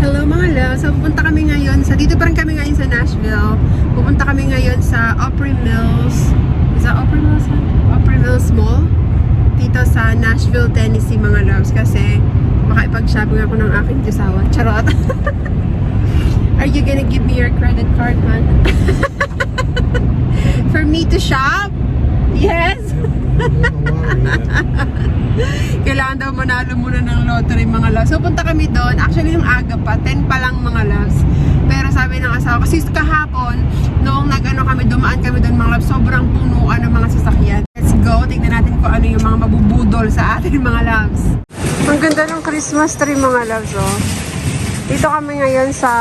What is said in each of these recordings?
Hello mga love. So pupunta kami ngayon sa dito pa rin kami ngayon sa Nashville. Pupunta kami ngayon sa Opry Mills. Is that Opry Mills? Opry Mills Mall. Dito sa Nashville, Tennessee mga loves kasi makipag-shopping ako ng aking kasawa. Charot. Are you gonna give me your credit card, man? For me to shop? Yes. Kailangan daw manalo muna ng lottery mga loves. So punta kami doon. Actually yung aga pa, 10 pa lang mga loves. Pero sabi ng asawa, kasi kahapon, noong nag-ano kami, dumaan kami doon mga loves, sobrang punuan ng mga sasakyan. Let's go, tignan natin kung ano yung mga mabubudol sa atin mga loves. Ang ganda ng Christmas tree mga loves, oh. Dito kami ngayon sa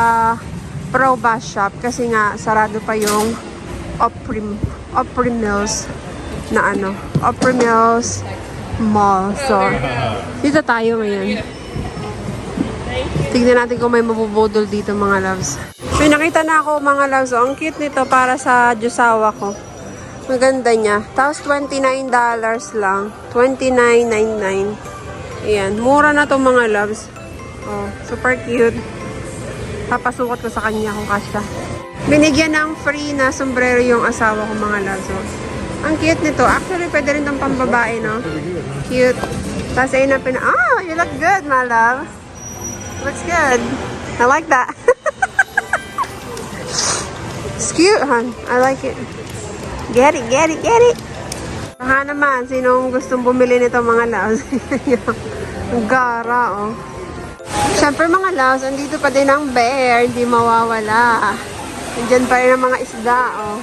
Pro Bus Shop kasi nga sarado pa yung Opry, Opry Mills na ano, Opry Mills Mall. So, dito tayo ngayon. Tignan natin kung may mabubudol dito mga loves. May nakita na ako mga loves. Oh, ang cute nito para sa Diyosawa ko. Ang ganda niya. Tapos $29 lang. $29.99. Ayan. Mura na to mga loves. Oh, super cute. Papasukat ko sa kanya kung kasya. Binigyan ng free na sombrero yung asawa ko mga loves. Oh. Ang cute nito. Actually, pwede rin tong pambabae, no? Cute. Tapos ayun na pina... Oh, you look good, my love. Looks good. I like that. It's cute, hon. I like it. Get it, get it, get it. Baka naman, sinong gustong bumili nito mga loves? Ang gara, oh. Siyempre mga loves, andito pa din ang bear. Hindi mawawala. Andyan pa rin ang mga isda, oh.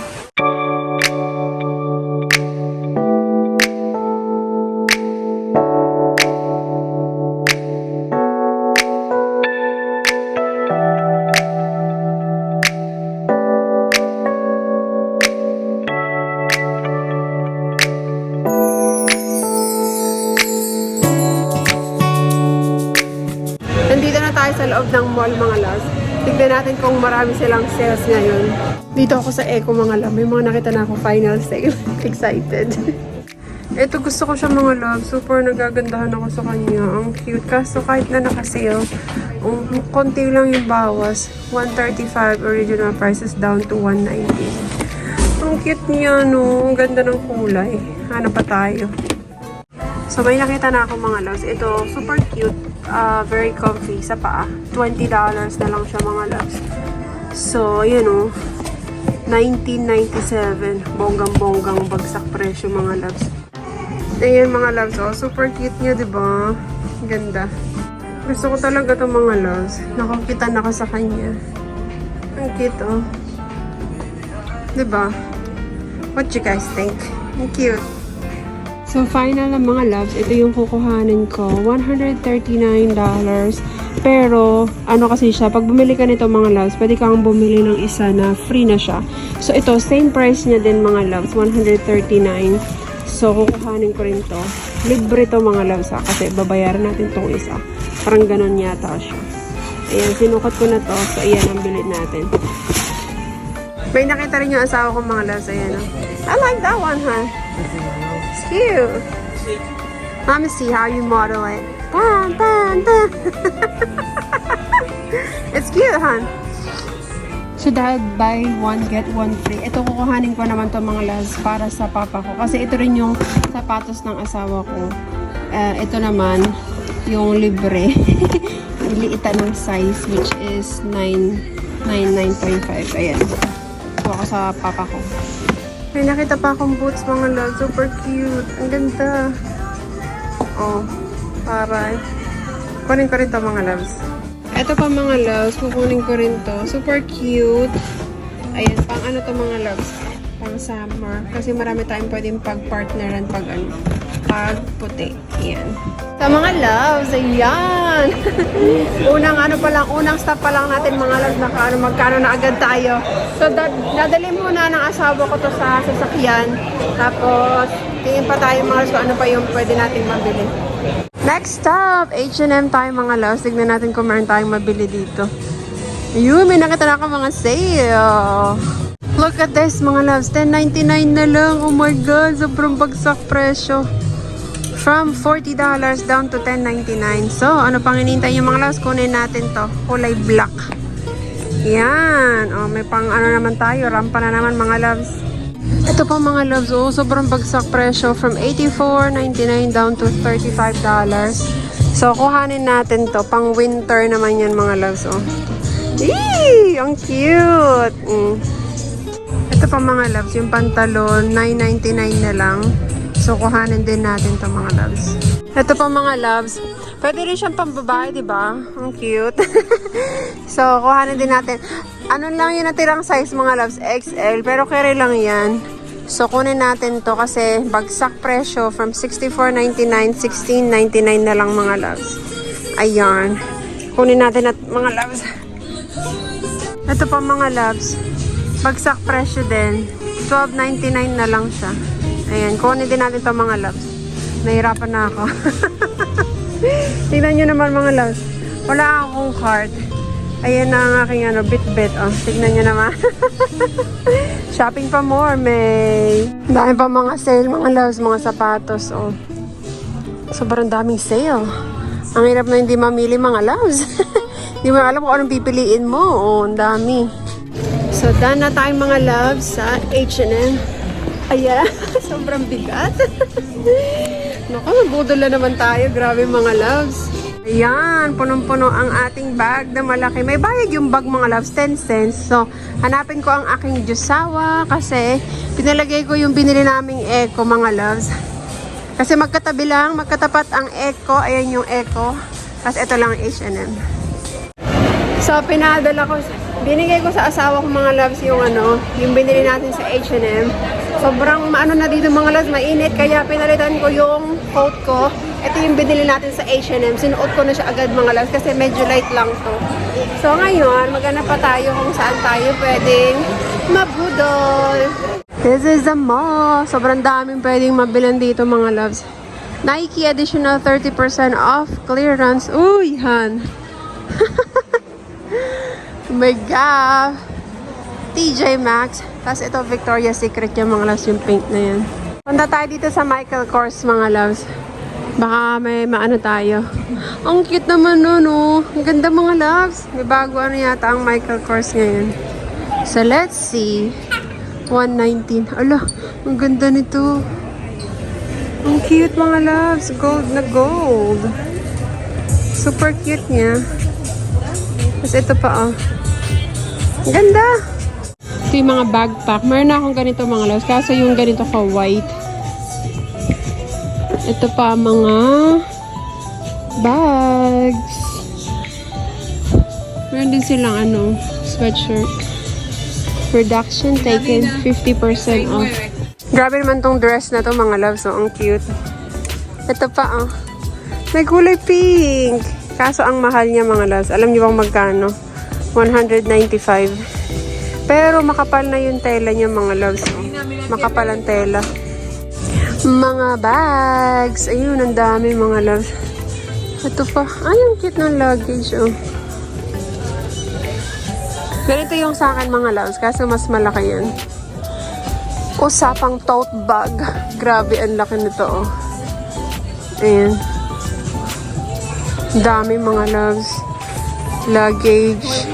Loob ng mall mga loves. Tignan natin kung marami silang sales ngayon. Dito ako sa Eco mga loves. May mga nakita na ako final sale. Excited. Ito gusto ko siya mga loves. Super nagagandahan ako sa kanya. Ang cute. Kaso kahit na naka-sale, um, konti lang yung bawas. 135 original prices down to 190. Ang cute niya no. Ang ganda ng kulay. Hanap pa tayo. So, may nakita na ako mga loves. Ito, super cute. Ah very comfy sa paa. $20 na lang siya mga loves. So, ayan o. 1997. Bonggang-bonggang bagsak presyo mga loves. Ayan mga loves. Oh, super cute niya, di ba? Ganda. Gusto ko talaga itong mga loves. Nakakita na ka sa kanya. Ang cute, oh. Di ba? What you guys think? Ang cute. So, final na mga loves, ito yung kukuhanin ko. $139. Pero, ano kasi siya, pag bumili ka nito mga loves, pwede kang bumili ng isa na free na siya. So, ito, same price niya din mga loves, $139. So, kukuhanin ko rin to. Libre to mga loves ha, kasi babayaran natin tong isa. Parang ganun yata siya. Ayan, sinukat ko na to. So, ayan, ang bilid natin. May nakita rin yung asawa ko mga loves. Ayan, oh. I like that one, huh? It's cute. Me see how you model it. Dun, dun, dun. it's cute, hon. So dahil buy one get one free, ito kukuhanin ko naman to mga loves para sa papa ko. Kasi ito rin yung sapatos ng asawa ko. Eh, ito naman, yung libre. yung liitan ng size which is 9, 9, 9.5. Ayan. Ito ako sa papa ko. May nakita pa akong boots mga loves. Super cute. Ang ganda. Oh, para. Kunin ko rin to mga loves. Ito pa mga loves. Kukunin ko rin to. Super cute. Ayan, pang ano to mga loves. Pang summer. Kasi marami tayong pwedeng pag-partneran pag ano. Pag puti. Ayan. Sa mga loves, ayan. unang ano pa lang, unang stop pa lang natin mga loves, naka, ano, magkano na agad tayo. So, da- nadali muna ng asawa ko to sa sasakyan. Tapos, tingin pa tayo mga loves kung ano pa yung pwede nating mabili. Next stop, H&M tayo mga loves. Tignan natin kung meron tayong mabili dito. Ayun, may nakita na ako mga sale. Look at this mga loves, $10.99 na lang. Oh my God, sobrang bagsak presyo. From $40 down to $10.99. So, ano pang hinintay yung mga loves? Kunin natin to. Kulay black. Yan. O, may pang ano naman tayo. Rampa na naman mga loves. Ito po mga loves, oh, sobrang bagsak presyo from $84.99 down to $35. So, kuhanin natin to. Pang winter naman yan mga loves, oh. Eee! Ang cute! Mm. Ito pa mga loves, yung pantalon, $9.99 na lang. So, kuhanin din natin to mga loves. Ito pa mga loves, pwede rin siyang pambabae, di ba? Ang cute. so, kuhanin din natin. Ano lang yung natirang size mga loves? XL, pero carry lang yan. So, kunin natin to kasi bagsak presyo from $64.99, $16.99 na lang mga loves. Ayan. Kunin natin at mga loves. Ito pa mga loves. Bagsak presyo din. $12.99 na lang siya. Ayan. Kunin din natin to mga loves. Nahirapan na ako. Tingnan nyo naman mga loves. Wala akong card. Ayan na ang aking ano, bit-bit. Oh, tignan nyo naman. Shopping pa more, may. Dami pa mga sale, mga loves, mga sapatos. Oh. Sobrang daming sale. Ang hirap na hindi mamili mga loves. Hindi mo alam kung anong pipiliin mo. Oh, ang dami. So, done na tayong mga loves sa H&M. Ayan, sobrang bigat. Naku, nabudol na naman tayo. Grabe mga loves. Ayan, punong-puno ang ating bag na malaki. May bayad yung bag mga loves, 10 cents. So, hanapin ko ang aking Jusawa kasi pinalagay ko yung binili naming Eco mga loves. Kasi magkatabi lang, magkatapat ang Eco. Ayan yung Eco. Kasi ito lang ang H&M. So, pinadala ko, binigay ko sa asawa ko mga loves yung ano, yung binili natin sa H&M. Sobrang maano na dito mga loves, mainit. Kaya pinalitan ko yung coat ko. Ito yung binili natin sa H&M. Sinuot ko na siya agad mga loves kasi medyo light lang to. So, ngayon, maghanap pa tayo kung saan tayo pwedeng mabudol. This is the mall. Sobrang daming pwedeng mabilan dito mga loves. Nike additional 30% off clearance. Uy, han. Oh my God! TJ Maxx. Tapos ito Victoria's Secret yung mga loves, yung pink na yan. Punta tayo dito sa Michael Kors mga loves. Baka may maano tayo. Ang cute naman no, no. Ang ganda mga loves. May bago ano yata ang Michael Kors ngayon. So let's see. 119. Ala, ang ganda nito. Ang cute mga loves. Gold na gold. Super cute niya. Tapos ito pa oh. Ang ganda! Ito yung mga backpack. Meron na akong ganito mga loves. Kaso yung ganito ka white. Ito pa mga bags. Meron din silang ano, sweatshirt. Production taken 50% off. Grabe naman tong dress na to mga loves. Oh, ang cute. Ito pa oh. May kulay pink. Kaso ang mahal niya mga loves. Alam niyo bang magkano? 195. Pero makapal na yung tela niya mga loves. Oh. Makapal ang tela. Mga bags. Ayun, ang dami mga loves. Ito pa. Ay, ang cute ng luggage. Oh. Ganito yung sa akin mga loves. Kaso mas malaki yan. Usapang tote bag. Grabe, ang laki nito. Oh. Ayan. Dami mga loves. Luggage.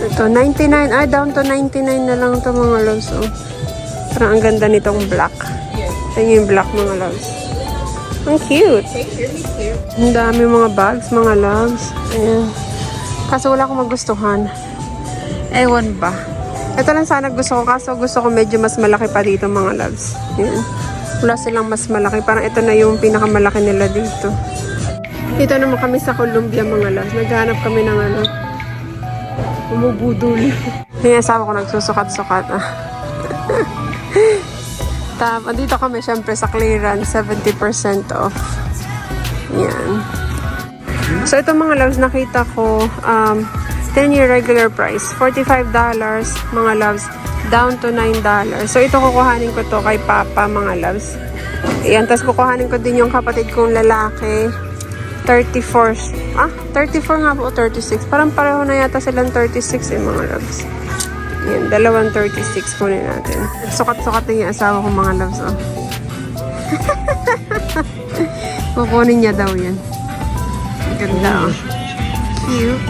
Ito, 99. Ay, down to 99 na lang to mga loves. Oh. Parang ang ganda nitong black. Ito yung black mga loves. Ang cute. Ang dami mga bags, mga loves. Ayan. Kaso wala akong magustuhan. Ewan ba. Ito lang sana gusto ko. Kaso gusto ko medyo mas malaki pa dito mga loves. Ayan. Wala silang mas malaki. Parang ito na yung pinakamalaki nila dito. Dito naman kami sa Columbia mga loves. Naghanap kami ng ano, umubudol. Yung asawa ko nagsusukat-sukat. Tapos, dito kami syempre sa clearance, 70% off. Yan. So, ito mga loves, nakita ko, um, 10-year regular price, $45, mga loves, down to $9. So, ito kukuhanin ko to kay Papa, mga loves. Ayan, tapos kukuhanin ko din yung kapatid kong lalaki, 34, ah, 34 nga po, o 36. Parang pareho na yata silang 36 eh, mga loves. Yan, dalawang 36 kunin natin. Sukat-sukat din yung asawa ko mga loves, oh. Kukunin niya daw yan. Ganda oh. Cute.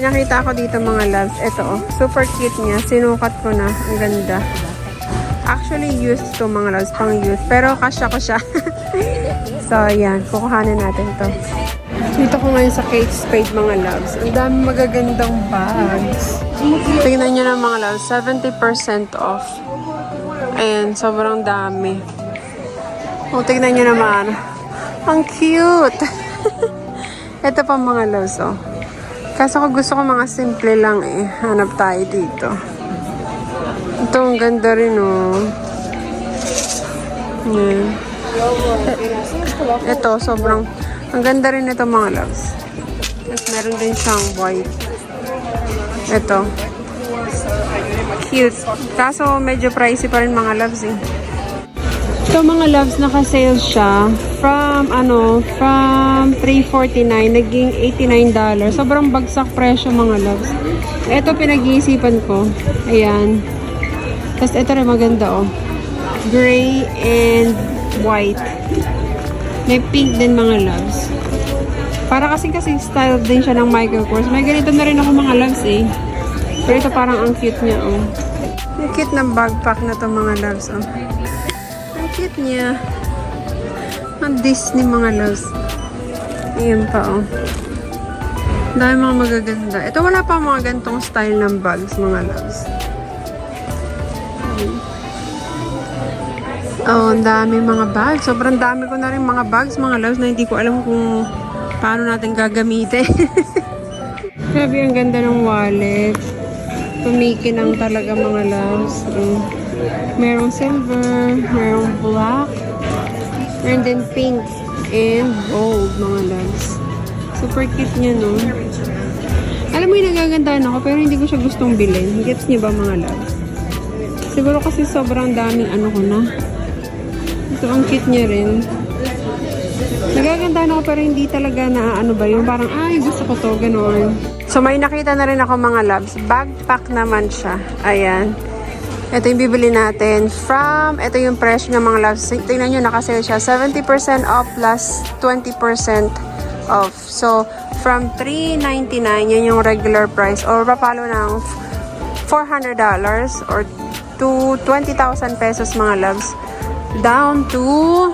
Nakita ko dito mga loves. Ito oh. Super cute niya. Sinukat ko na. Ang ganda. Actually, used to mga loves. Pang youth. Pero kasya ko siya. so, ayan. Kukuhanin natin to. Dito ko ngayon sa Kate Spade mga loves. Ang dami magagandang bags. Tingnan nyo na mga loves. 70% off. Ayan. Sobrang dami. O, tingnan nyo naman. Ang cute! Ito pa mga loves, oh. Kaso ko gusto ko mga simple lang eh. Hanap tayo dito. Ito, ang ganda rin, oh. Eh, Ito, sobrang... Ang ganda rin ito, mga loves. Tapos meron din siyang white. Ito. Cute. Kaso, medyo pricey pa rin, mga loves, eh. So mga loves, naka-sale siya from ano, from 349 naging $89. Sobrang bagsak presyo mga loves. Ito pinag-iisipan ko. Ayan. Tapos ito rin maganda oh. Gray and white. May pink din mga loves. Para kasi kasi style din siya ng Michael Kors. May ganito na rin ako mga loves eh. Pero ito parang ang cute niya oh. Ang cute ng backpack na to mga loves oh. Ang cute niya. Ang Disney mga loves. Ayan pa, oh. Dahil mga magaganda. Ito wala pa mga gantong style ng bags, mga loves. Oh, ang dami mga bags. Sobrang dami ko na rin mga bags, mga loves, na hindi ko alam kung paano natin gagamitin. Grabe, ang ganda ng wallet. Tumikinang talaga mga loves. Mm. Merong silver, merong black, meron din pink and gold mga loves. Super cute niya, no? Alam mo yung nagagandahan ako pero hindi ko siya gustong bilhin. Gets niyo ba mga loves? Siguro kasi sobrang daming ano ko na. Ito ang cute niya rin. Nagagandahan ako pero hindi talaga na ano ba yung parang ay gusto ko to, gano'n. So may nakita na rin ako mga loves. Backpack naman siya. Ayan. Ito yung bibili natin from, ito yung presyo ng mga loves. Tingnan nyo, nakasale siya. 70% off plus 20% off. So, from $399, yun yung regular price. Or papalo ng $400 or to 20,000 pesos mga loves. Down to,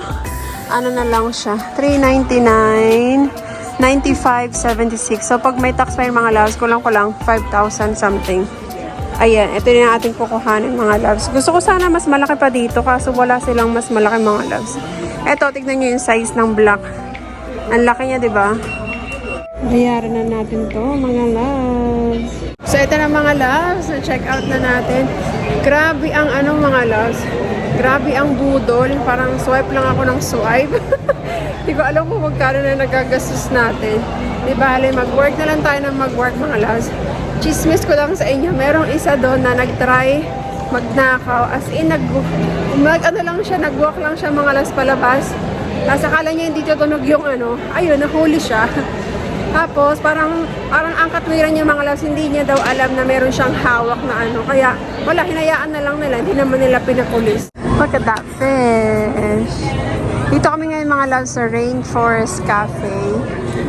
ano na lang siya, 399 95.76. So, pag may tax pa yung mga loves, kulang ko lang 5,000 something. Ayan, ito na yung ating kukuhanin mga loves. Gusto ko sana mas malaki pa dito, kaso wala silang mas malaki mga loves. Ito, tignan nyo yung size ng black. Ang laki niya, di ba? Bayaran na natin to, mga loves. So, ito na mga loves. Na-check out na natin. Grabe ang ano mga loves. Grabe ang budol. Parang swipe lang ako ng swipe. Hindi ko alam kung magkano na nagagastos natin. Di ba, hali, mag-work na lang tayo ng mag-work mga loves. Chismis ko lang sa inyo, merong isa doon na nag-try magnakaw. As in, nag, mag ano lang siya, nag-walk lang siya mga las palabas. Tapos akala niya hindi tutunog yung ano, ayun, nahuli siya. Tapos parang, parang ang katwiran niya mga loves, hindi niya daw alam na meron siyang hawak na ano. Kaya wala, hinayaan na lang nila, hindi naman nila pinapulis. Look at that fish. Dito kami ngayon mga loves sa Rainforest Cafe.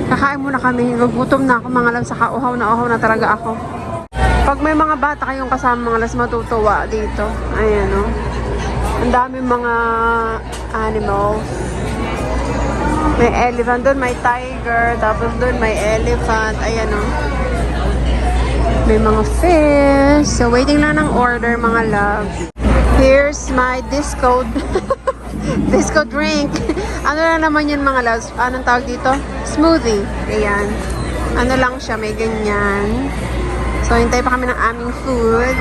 Kakain muna kami. Gugutom na ako mga loves. Saka uhaw na uhaw na talaga ako. Pag may mga bata kayong kasama mga loves, matutuwa dito. Ayan o. Ang dami mga animals. May elephant doon, may tiger. Tapos doon may elephant. Ayan o. May mga fish. So waiting lang ng order mga loves. Here's my disco disco drink. ano na naman yun mga loves? Anong tawag dito? Smoothie. Ayan. Ano lang siya, may ganyan. So, hintay pa kami ng aming food.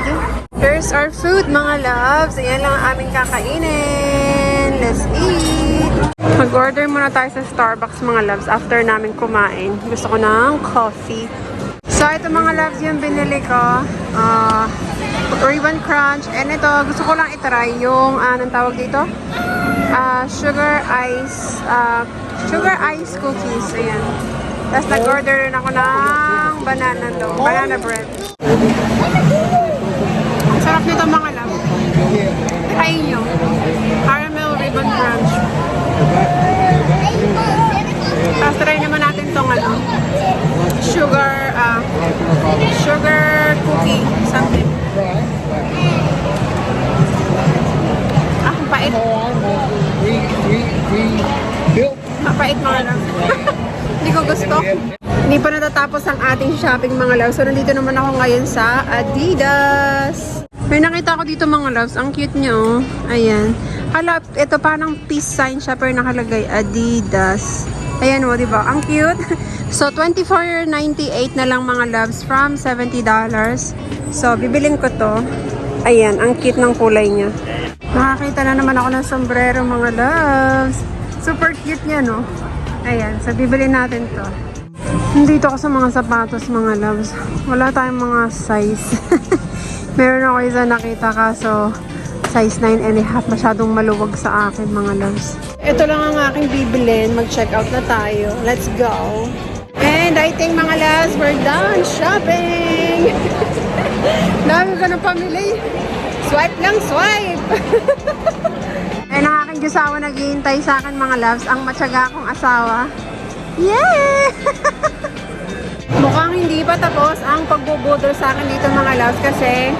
Here's our food mga loves. Ayan lang ang aming kakainin. Let's eat! Mag-order muna tayo sa Starbucks mga loves after namin kumain. Gusto ko ng coffee. So, ito mga loves yung binili ko. Ah... Ribbon Crunch. And ito, gusto ko lang itry yung, ah, anong tawag dito? Ah, sugar ice, ah, sugar ice cookies. Ayan. Tapos nag-order rin ako ng banana dough, banana bread. Ang sarap nito mga love. Try nyo. Caramel Ribbon Crunch. Tapos try naman natin tong shopping mga loves. So, nandito naman ako ngayon sa Adidas. May nakita ko dito mga loves. Ang cute niya oh. Ayan. Hala, ito parang peace sign siya pero nakalagay Adidas. Ayan oh, di ba? Ang cute. So, $24.98 na lang mga loves from $70. So, bibiling ko to. Ayan, ang cute ng kulay niya. Nakakita na naman ako ng sombrero mga loves. Super cute niya, no? Ayan, so bibili natin to. Nandito ako sa mga sapatos, mga loves. Wala tayong mga size. Meron ako isa nakita kaso size 9 and a half. Masyadong maluwag sa akin, mga loves. Ito lang ang aking bibilin. Mag-check out na tayo. Let's go. And I think mga loves, we're done shopping! Dami ko na pamili. Swipe lang, swipe! Ay, ang aking Diyosawa naghihintay sa akin mga loves, ang matyaga kong asawa. Yeah! Mukhang hindi pa tapos ang pagbubudol sa akin dito mga loves kasi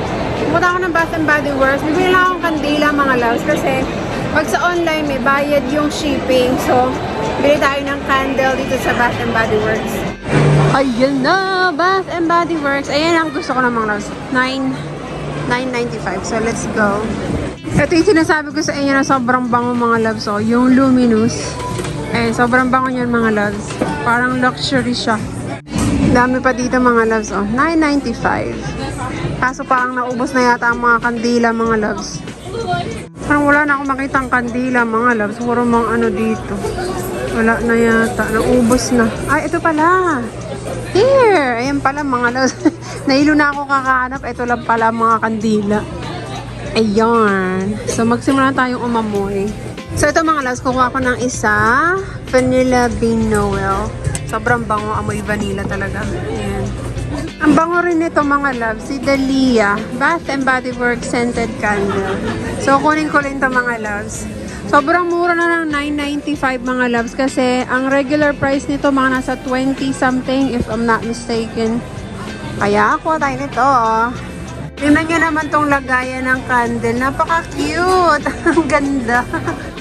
pumunta ako ng Bath and Body Works. Bibili lang akong kandila mga loves kasi pag sa online may bayad yung shipping. So, bili tayo ng candle dito sa Bath and Body Works. Ayan na! Bath and Body Works. Ayan ang gusto ko ng mga loves. 9 9.95. So, let's go. Ito yung sinasabi ko sa inyo na sobrang bango mga loves. Oh, yung Luminous. Eh, sobrang bango niyan mga loves. Parang luxury siya. Dami pa dito mga loves. Oh, 9.95. Kaso parang naubos na yata ang mga kandila mga loves. Parang wala na akong makitang kandila mga loves. Puro mga ano dito. Wala na yata. Naubos na. Ay, ito pala. Here! Ayan pala mga loves. Nahilo na ako kakahanap. Ito lang pala mga kandila. Ayan. So, magsimula tayong umamoy. So, ito mga loves. Kukuha ko ng isa. Vanilla Bean Noel. Sobrang bango. Amoy vanilla talaga. Ayan. Ang bango rin nito mga loves. Si Dalia. Bath and Body Works Scented Candle. So, kunin ko rin ito mga loves. Sobrang mura na ng 9.95 mga loves kasi ang regular price nito mga nasa 20 something if I'm not mistaken. Kaya ako tayo nito. oh. Tingnan nyo naman tong lagayan ng candle. Napaka-cute. Ang ganda.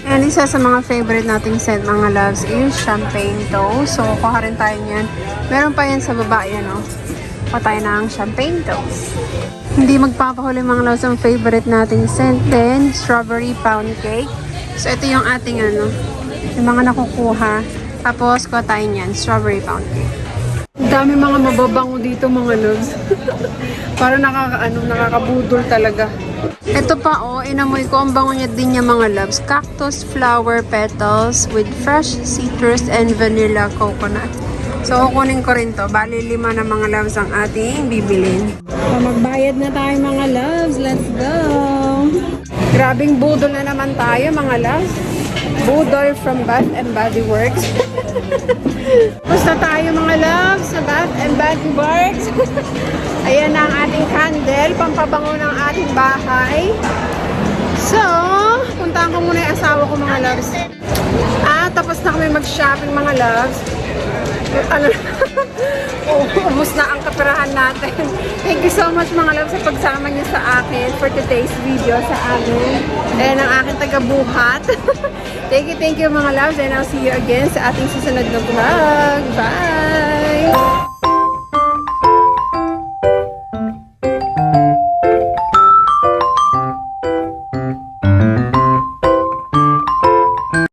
Ayan, isa sa mga favorite nating scent mga loves is champagne toast. So, kuha rin tayo niyan. Meron pa yan sa baba. Yan o. Kuha tayo ng champagne toast. Hindi magpapahuli mga loves ang favorite nating scent. Then, strawberry pound cake. So, ito yung ating ano, yung mga nakukuha. Tapos, kuha tayo niyan, strawberry pound cake. Ang dami mga mababango dito mga loves. Para nakaka, ano, nakakabudol talaga. Ito pa oh, inamoy ko ang bango niya din niya mga loves. Cactus flower petals with fresh citrus and vanilla coconut. So, kukunin ko rin to. Bali, lima na mga loves ang ating bibilin. So, magbayad na tayo mga loves. Let's go! Grabing budol na naman tayo mga loves. Budol from Bath and Body Works. Basta tayo mga loves sa Bath and Body Works. Ayan na ang ating candle, pampabango ng ating bahay. So, puntahan ko muna yung asawa ko mga loves. Ah, tapos na kami mag-shopping mga loves. Ano, oh, ubus na ang kapirahan natin. Thank you so much mga loves sa pagsama niyo sa akin for today's video sa amin. And ang aking taga-buhat. thank you, thank you mga loves. And I'll see you again sa ating susunod na vlog. Bye!